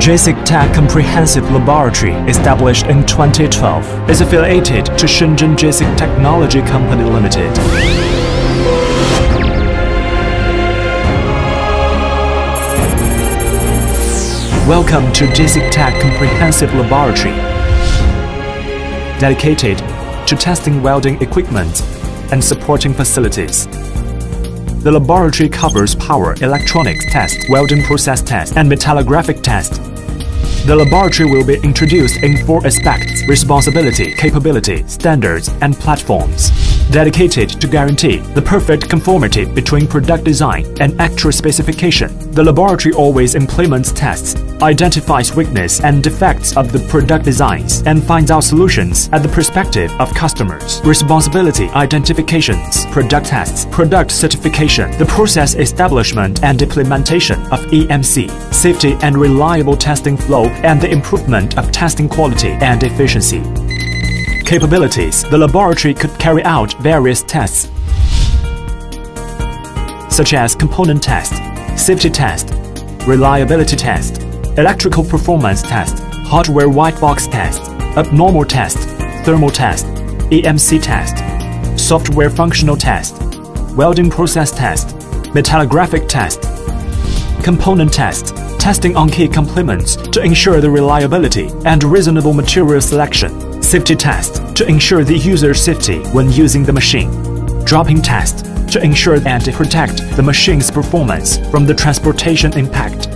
JASIC Tech Comprehensive Laboratory, established in 2012, is affiliated to Shenzhen JASIC Technology Company Limited. Welcome to JASIC Tech Comprehensive Laboratory, dedicated to testing welding equipment and supporting facilities. The laboratory covers power electronics test, welding process test, and metallographic test. The laboratory will be introduced in four aspects responsibility, capability, standards, and platforms. Dedicated to guarantee the perfect conformity between product design and actual specification, the laboratory always implements tests, identifies weakness and defects of the product designs, and finds out solutions at the perspective of customers. Responsibility identifications, product tests, product certification, the process establishment and implementation of EMC, safety and reliable testing flow, and the improvement of testing quality and efficiency. Capabilities The laboratory could carry out various tests, such as component test, safety test, reliability test, electrical performance test, hardware white box test, abnormal test, thermal test, EMC test, software functional test, welding process test, metallographic test, component test, testing on key components to ensure the reliability and reasonable material selection, safety test to ensure the user's safety when using the machine, dropping test to ensure and protect the machine's performance from the transportation impact,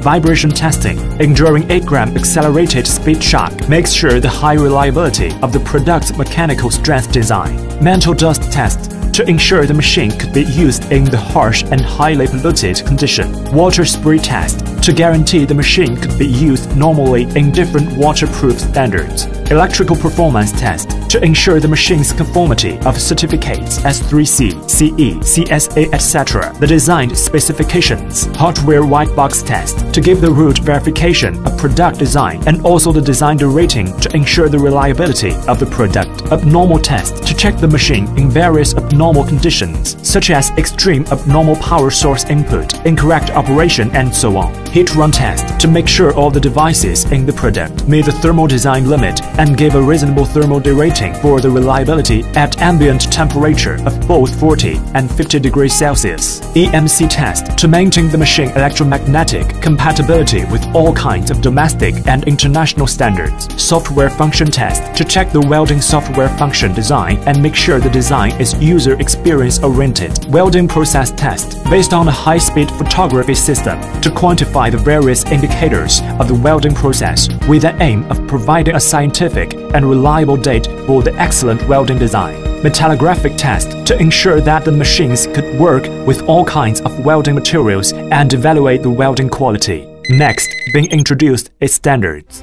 vibration testing, enduring 8 gram accelerated speed shock makes sure the high reliability of the product's mechanical strength design, mental dust test to ensure the machine could be used in the harsh and highly polluted condition. Water spray test to guarantee the machine could be used normally in different waterproof standards. Electrical performance test to ensure the machine's conformity of certificates S3C, CE, CSA, etc. The designed specifications. Hardware white box test to give the root verification of product design and also the design rating to ensure the reliability of the product. Abnormal test to check the machine in various abnormal conditions, such as extreme abnormal power source input, incorrect operation, and so on. Heat run test to make sure all the devices in the product meet the thermal design limit and give a reasonable thermal derating for the reliability at ambient temperature of both 40 and 50 degrees Celsius. EMC test to maintain the machine electromagnetic compatibility with all kinds of domestic and international standards. Software function test to check the welding software function design and make sure the design is user experience oriented. Welding process test based on a high-speed photography system to quantify the various indicators of the welding process with the aim of providing a scientific and reliable date for the excellent welding design. Metallographic test to ensure that the machines could work with all kinds of welding materials and evaluate the welding quality. Next, being introduced is standards.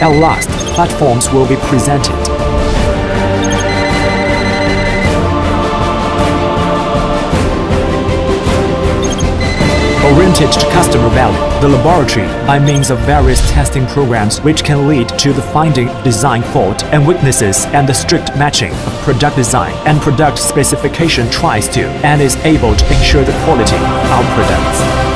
At last, platforms will be presented. Oriented to customer value, the laboratory, by means of various testing programs which can lead to the finding design fault and weaknesses and the strict matching of product design and product specification tries to and is able to ensure the quality of our products.